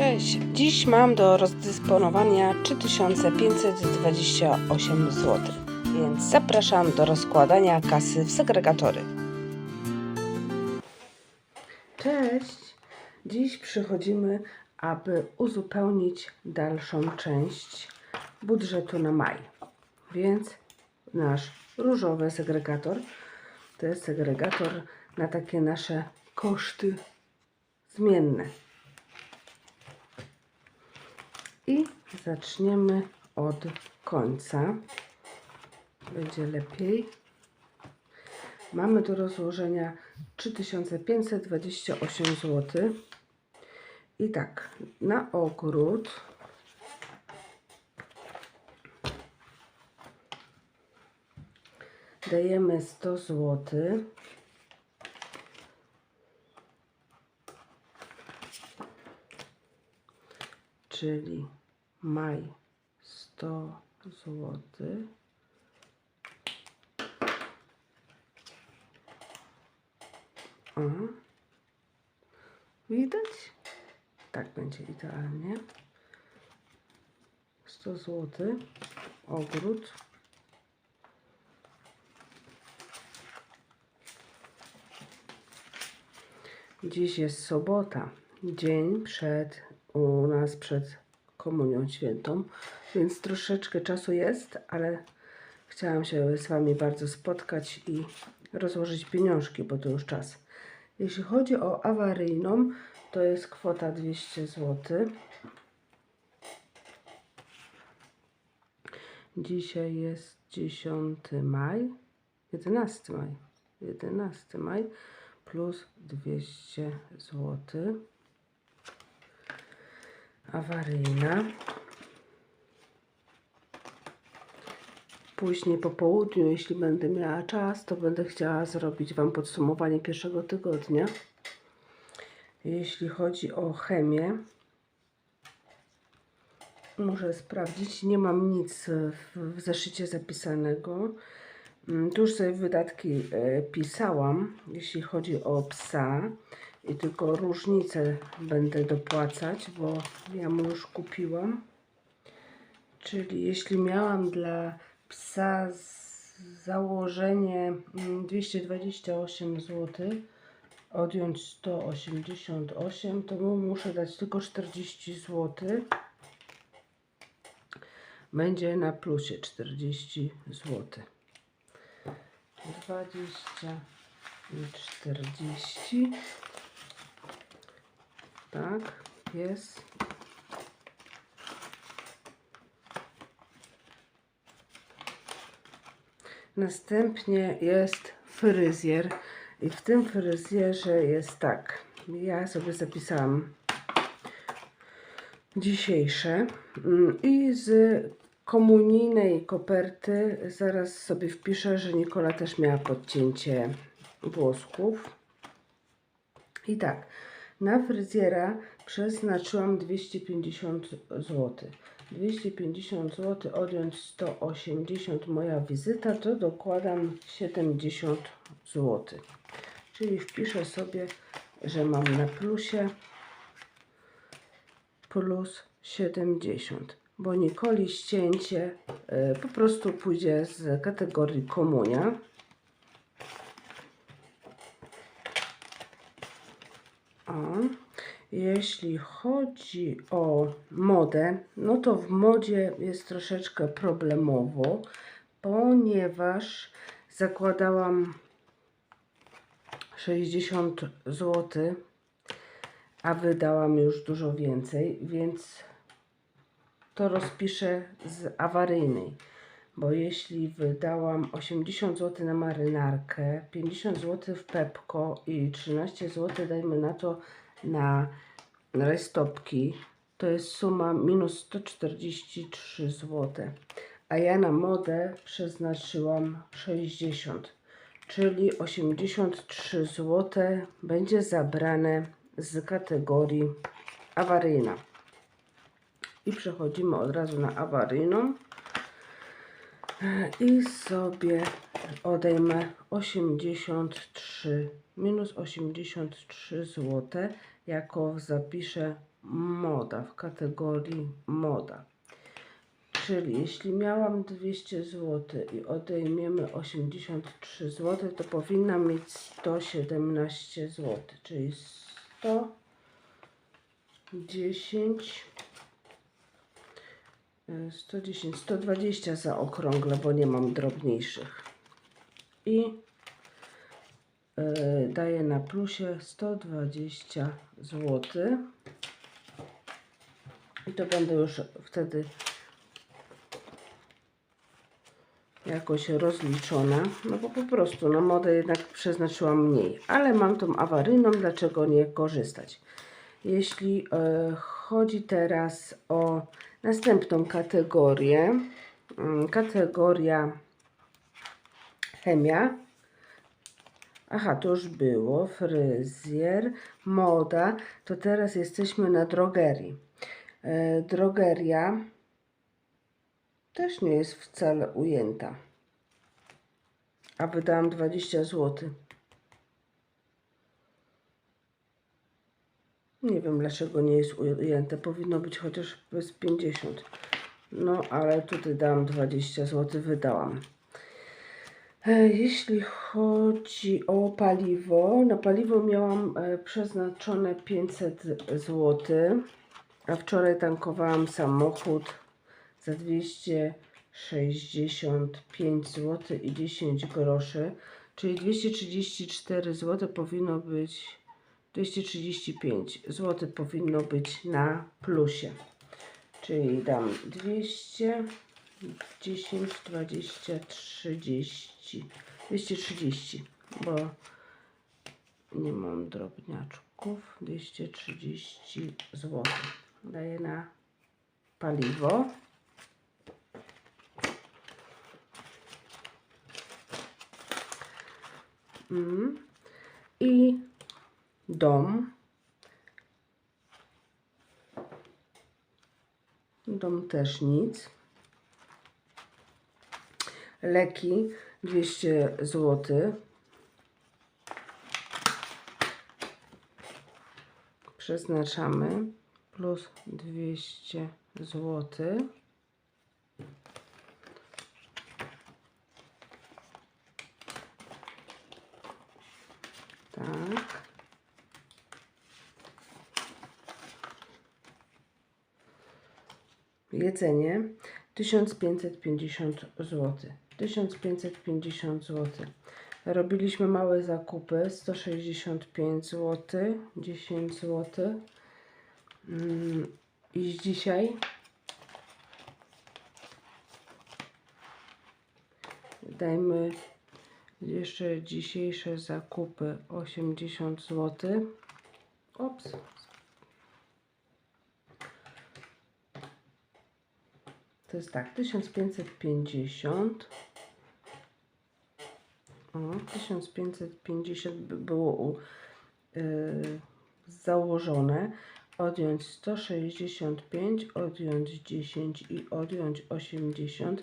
Cześć, dziś mam do rozdysponowania 3528 zł, więc zapraszam do rozkładania kasy w segregatory. Cześć, dziś przychodzimy, aby uzupełnić dalszą część budżetu na maj, więc nasz różowy segregator to jest segregator na takie nasze koszty zmienne. I zaczniemy od końca. Będzie lepiej. Mamy do rozłożenia 3528 zł. I tak, na ogród dajemy 100 zł. czyli maj 100 zł. O. Widać? Tak będzie idealnie. 100 zł. Ogród. Dziś jest sobota, dzień przed u nas przed Komunią Świętą, więc troszeczkę czasu jest, ale chciałam się z Wami bardzo spotkać i rozłożyć pieniążki, bo to już czas. Jeśli chodzi o awaryjną, to jest kwota 200 zł. Dzisiaj jest 10 maj, 11 maj, 11 maj plus 200 zł awaryjna. Później po południu, jeśli będę miała czas, to będę chciała zrobić Wam podsumowanie pierwszego tygodnia. Jeśli chodzi o chemię, muszę sprawdzić. Nie mam nic w, zeszycie zapisanego. Mm, Tu już sobie wydatki e, pisałam, jeśli chodzi o psa i tylko różnicę będę dopłacać, bo ja mu już kupiłam. Czyli jeśli miałam dla psa założenie mm, 228 zł, odjąć 188, to mu muszę dać tylko 40 zł. Będzie na plusie 40 zł. 20 i 40. Tak, jest. Następnie jest fryzjer. I w tym fryzjerze jest tak. Ja sobie zapisałam dzisiejsze. Mm, I z komunijnej koperty zaraz sobie wpiszę, że Nikola też miała podcięcie włosków. I tak, na fryzjera przeznaczyłam 250 zł. 250 zł odjąć 180 moja wizyta, to dokładam 70 zł. Czyli wpiszę sobie, że mam na plusie plus 70, bo Nikoli ścięcie y, po prostu pójdzie z kategorii komunia. O. Jeśli chodzi o modę, no to w modzie jest troszeczkę problemowo, ponieważ zakładałam 60 zł, a wydałam już dużo więcej, więc to rozpiszę z awaryjnej. Bo jeśli wydałam 80 zł na marynarkę, 50 zł w Pepko i 13 zł dajmy na to na rajstopki, to jest suma minus 143 zł. A ja na modę przeznaczyłam 60, czyli 83 zł będzie zabrane z kategorii awaryjna. I przechodzimy od razu na awaryjną. I sobie odejmę 83, minus 83 zł, jako zapiszę moda, w kategorii moda. Czyli jeśli miałam 200 zł i odejmiemy 83 zł, to powinna mieć 117 zł, czyli 110 e, 110, 120 za okrągle, bo nie mam drobniejszych. I e, daję na plusie 120 zł. I to będę już wtedy jakoś rozliczona, no bo po prostu na modę jednak przeznaczyłam mniej, ale mam tą awaryjną, dlaczego nie korzystać? Jeśli e, chodzi teraz o następną kategorię, mm, kategoria chemia, aha, to już było, fryzjer, moda, to teraz jesteśmy na drogerii. E, drogeria też nie jest wcale ujęta. A wydałam 20 zł. Nie wiem dlaczego nie jest ujęte. Powinno być chociaż bez 50. No ale tutaj dałam 20 zł, wydałam. E, Jeśli chodzi o paliwo, na paliwo miałam e, przeznaczone 500 zł, a wczoraj tankowałam samochód za 265 zł i 10 groszy, czyli 234 zł powinno być 235 zł powinno być na plusie. Czyli dam 200 10 20 30 230, bo nie mam drobniaczków 230 zł. Daję na paliwo. Mm. I dom. Dom też nic. Leki 200 zł. Przeznaczamy plus 200 zł. Tak. Jedzenie 1550 zł. 1550 zł. Robiliśmy małe zakupy 165 zł, 10 zł. I dzisiaj dajmy jeszcze dzisiejsze zakupy 80 zł. Ops. To jest tak, 1550. O, 1550 by było u, yy, założone. Odjąć 165, odjąć 10 i odjąć 80.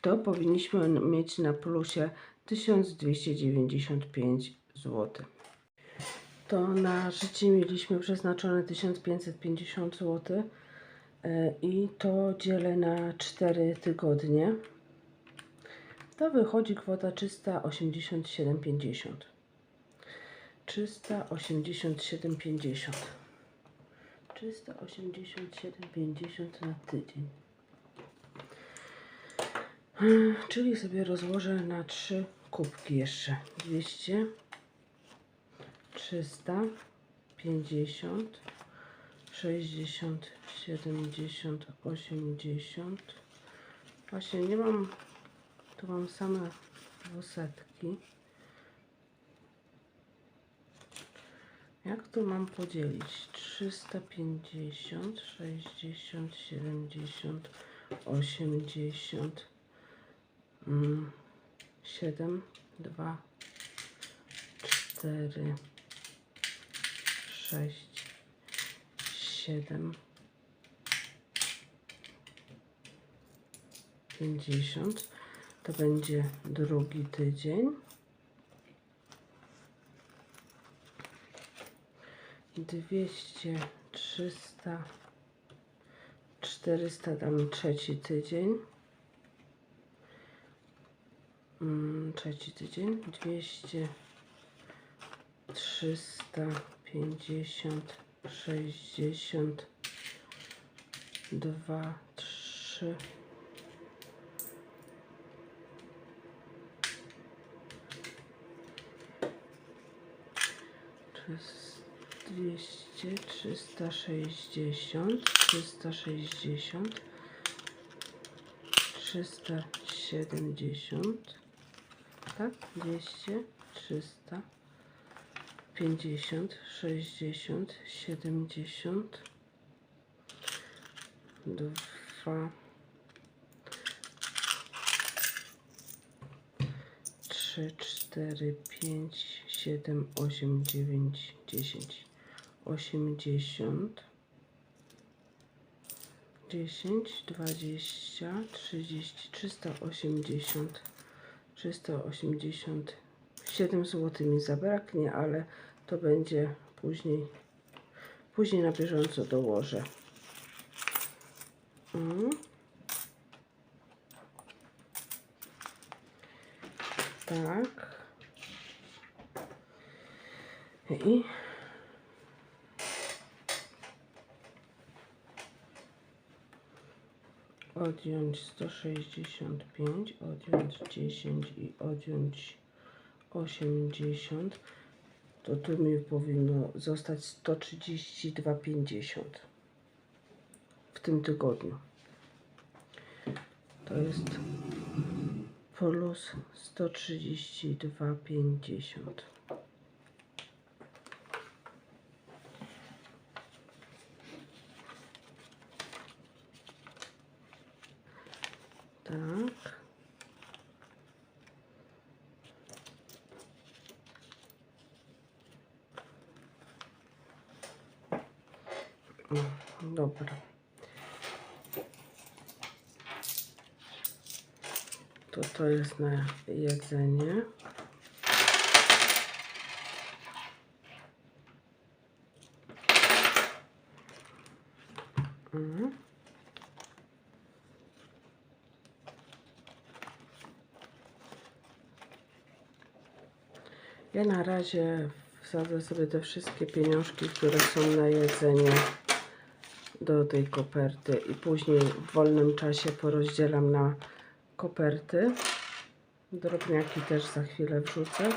To powinniśmy mieć na plusie 1295 zł. To na życie mieliśmy przeznaczone 1550 zł i to dzielę na 4 tygodnie. To wychodzi kwota 387,50. 387,50. 387,50 na tydzień. Czyli sobie rozłożę na trzy kubki jeszcze. 200, 300, 50, 60, 70, 80. Właśnie nie mam, tu mam same dwusetki. Jak to mam podzielić? 350, 60, 70, 80. Mm, siedem, dwa, cztery, sześć, siedem, pięćdziesiąt. To będzie drugi tydzień. Dwieście 300, 400 tam trzeci tydzień. Mm, trzeci tydzień, 200, 350, 60, 2, 3. Trzysta- 200, 360, 360, 370, tak? 200, 300, 50, 60, 70, 2, 3, 4, 5, 7, 8, 9, 10, 80, 10, 20, 30, 380, 380, 7 zł mi zabraknie, ale to będzie później, później na bieżąco dołożę. Mm. Tak. I odjąć 165, odjąć 10 i odjąć 80, to tu mi powinno zostać 132,50 w tym tygodniu. To jest plus 132,50. Tak. Dobra. To to jest na jedzenie. Mhm. Ja na razie wsadzę sobie te wszystkie pieniążki, które są na jedzenie do tej koperty i później w wolnym czasie porozdzielam na koperty. Drobniaki też za chwilę wrzucę.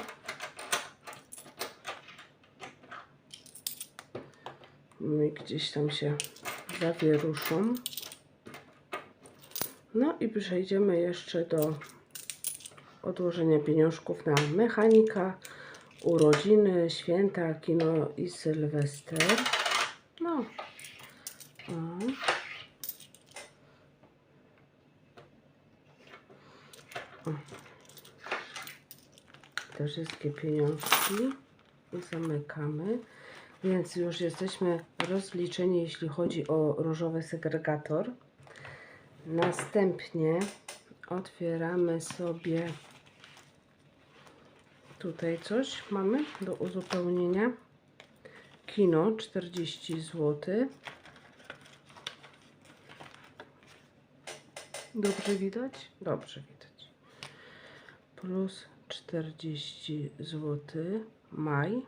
No i gdzieś tam się zawieruszą. No i przejdziemy jeszcze do odłożenia pieniążków na mechanika, urodziny, święta, kino i sylwester. No. O. O. Te wszystkie pieniążki zamykamy. Więc już jesteśmy rozliczeni, jeśli chodzi o różowy segregator. Następnie otwieramy sobie tutaj coś mamy do uzupełnienia. Kino 40 zł. Dobrze widać? Dobrze widać. Plus 40 zł. Maj.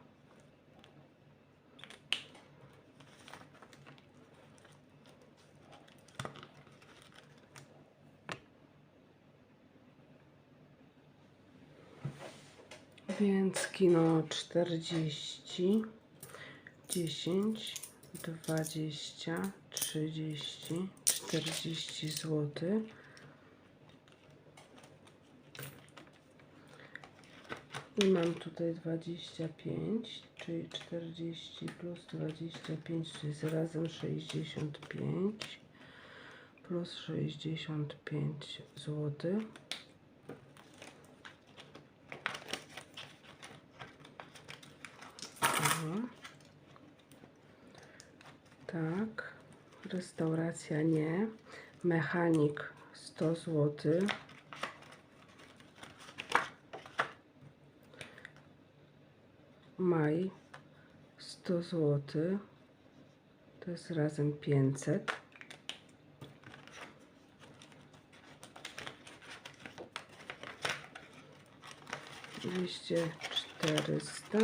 Więc kino 40, 10, 20, 30, 40 zł. I mam tutaj 25, czyli 40 plus 25, to jest razem 65 plus 65 zł. Mhm. Tak. Restauracja nie. Mechanik 100 zł. Maj 100 zł. To jest razem 500. Dwieście czterysta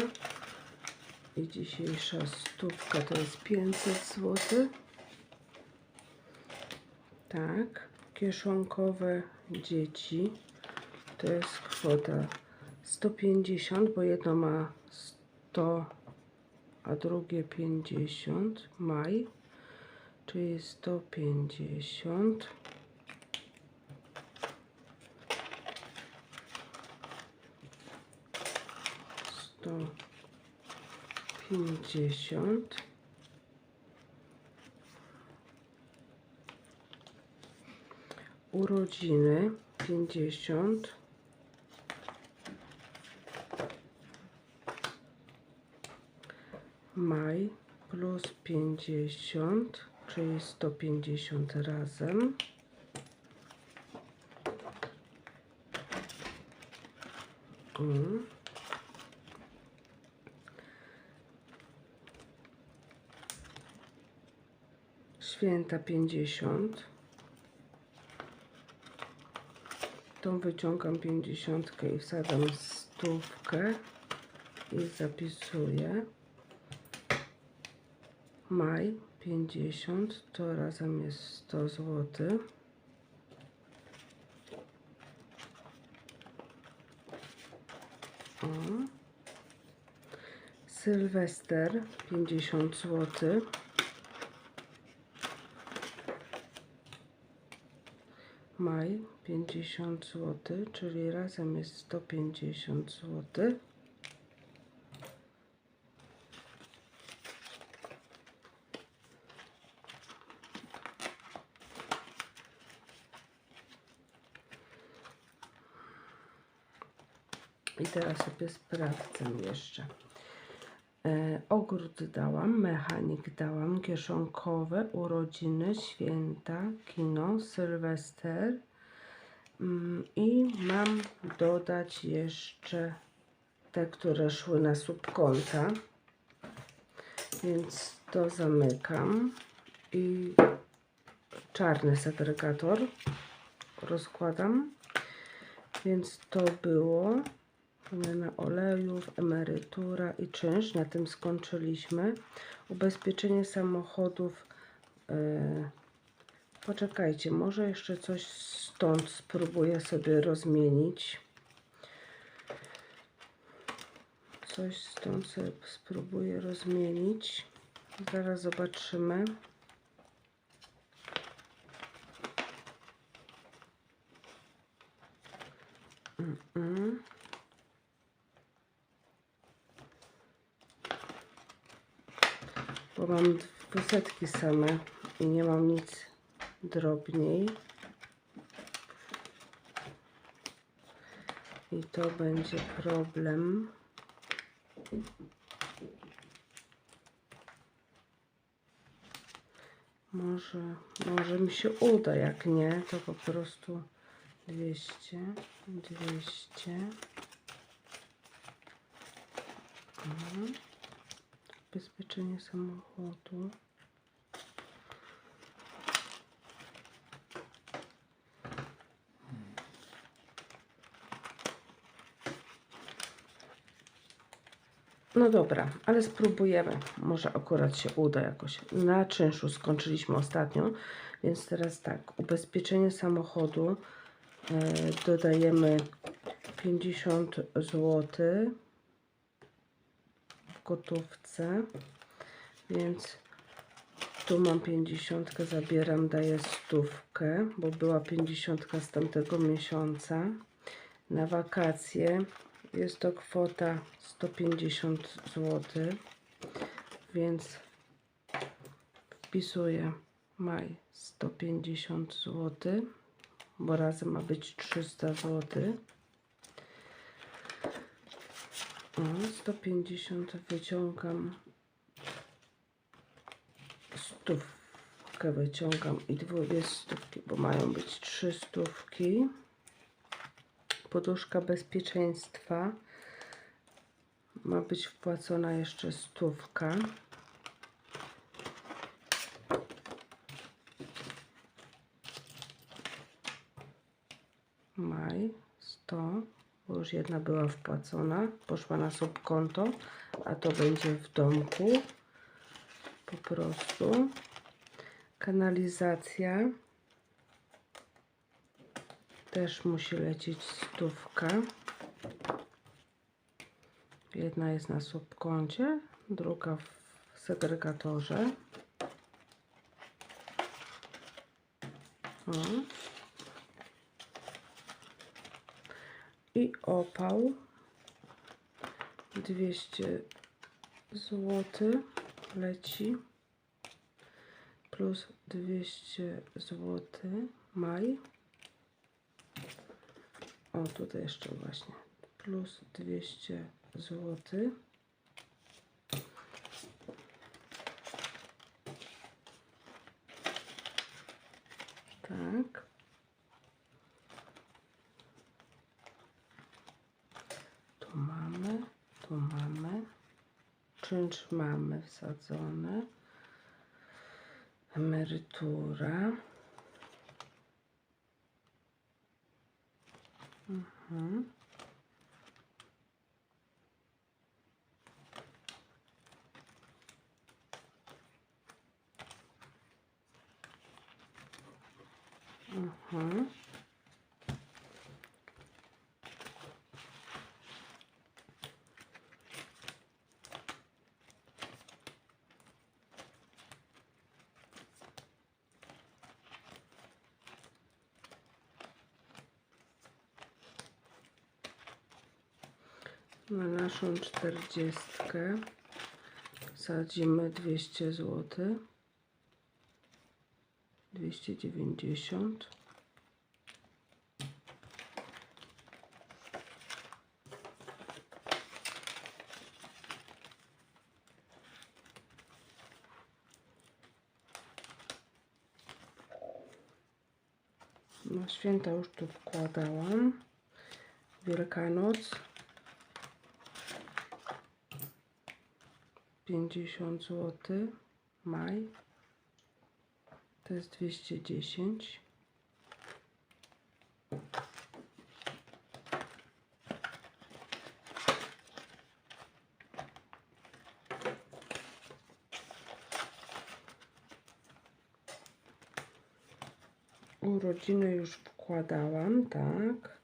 i dzisiejsza stówka to jest 500 zł. Tak, kieszonkowe dzieci to jest kwota 150, bo jedno ma 100, a drugie 50. Maj, czyli 150. Sto pięćdziesiąt. Urodziny pięćdziesiąt. Maj plus pięćdziesiąt, czyli sto pięćdziesiąt razem. Mm. Święta 50. Tą wyciągam 50 i wsadzam stówkę i zapisuję. Maj 50 to razem jest 100 zł. O. Sylwester 50 zł. Maj 50 zł, czyli razem jest 150 zł. I teraz sobie sprawdzę jeszcze. E, ogród dałam, mechanik dałam, kieszonkowe, urodziny, święta, kino, sylwester. Mm, I mam dodać jeszcze te, które szły na subkonta. Więc to zamykam. I czarny segregator rozkładam. Więc to było wymiana olejów, emerytura i czynsz. Na tym skończyliśmy. Ubezpieczenie samochodów. e, poczekajcie, może jeszcze coś stąd spróbuję sobie rozmienić. Coś stąd sobie spróbuję rozmienić. Zaraz zobaczymy. Mm. Bo mam dwusetki same i nie mam nic drobniej. I to będzie problem. Może, może mi się uda, jak nie, to po prostu 200, 200. Mhm. Bezpieczenie samochodu. No dobra, ale spróbujemy. Może akurat się uda jakoś. Na czynszu skończyliśmy ostatnio, więc teraz tak. Ubezpieczenie samochodu e, dodajemy 50 zł w gotówce, więc tu mam 50, zabieram, daję stówkę, bo była 50 z tamtego miesiąca. Na wakacje jest to kwota 150 zł, więc wpisuję maj 150 zł, bo razem ma być 300 zł. O, 150 wyciągam, stówkę wyciągam i dwie stówki, bo mają być trzy stówki poduszka bezpieczeństwa. Ma być wpłacona jeszcze stówka. maj 100, już jedna była wpłacona, poszła na subkonto, a to będzie w domku po prostu. Kanalizacja też musi lecieć stówka. Jedna jest na subkoncie, druga w segregatorze. O. I opał 200 zł leci plus 200 zł maj. O, tutaj jeszcze właśnie plus 200 zł. Tak. Tu mamy, tu mamy. Czynsz mamy wsadzone. Emerytura. Mhm. Mhm. Na naszą czterdziestkę sadzimy 200 zł. 290. Na święta już tu wkładałam. Wielkanoc. 50 zł. Maj. To jest 210. Urodziny już wkładałam, tak.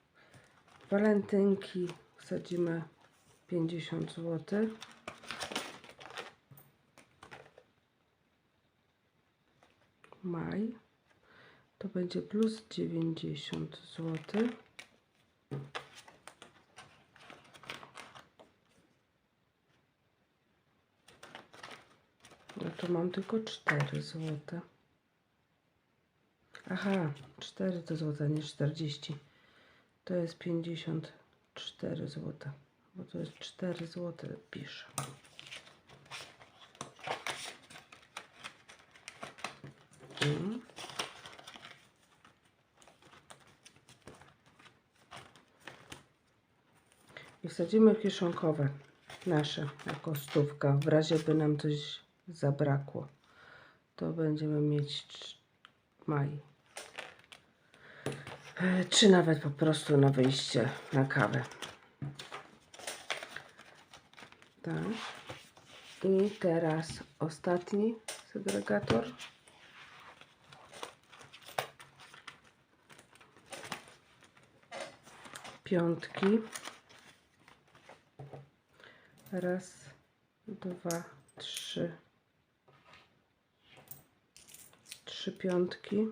Walentynki wsadzimy 50 zł. Maj to będzie plus 90 zł. No to mam tylko 4 zł. Aha, 4 to złota, nie 40. To jest 54 zł. Bo to jest 4 zł pisze. Mm. Wsadzimy kieszonkowe nasze jako stówka. W razie by nam coś zabrakło, to będziemy mieć maj. Czy nawet po prostu na wyjście na kawę. Tak. I teraz ostatni segregator. Piątki. Raz, dwa, trzy. Trzy piątki.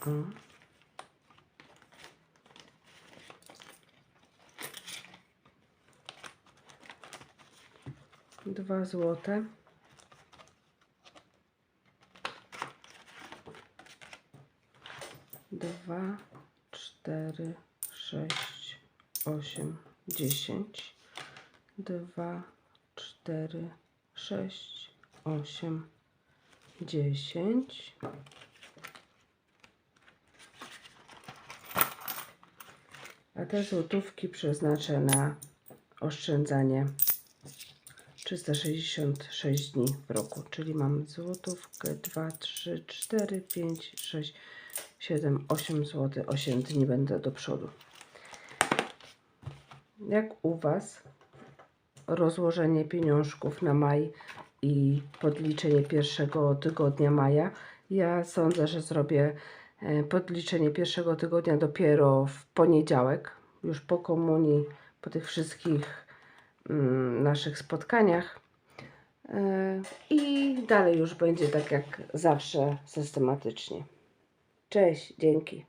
O. Dwa złote. Dwa, cztery, sześć, osiem, dziesięć. Dwa, cztery, sześć, osiem, dziesięć. A te złotówki przeznaczę na oszczędzanie 366 dni w roku, czyli mam złotówkę 2, 3, 4, 5, 6, 7, 8 zł, 8 dni będę do przodu. Jak u Was rozłożenie pieniążków na maj i podliczenie pierwszego tygodnia maja? Ja sądzę, że zrobię e, podliczenie pierwszego tygodnia dopiero w poniedziałek, już po komunii, po tych wszystkich mm, naszych spotkaniach. E, I dalej już będzie tak jak zawsze systematycznie. Cześć, dzięki.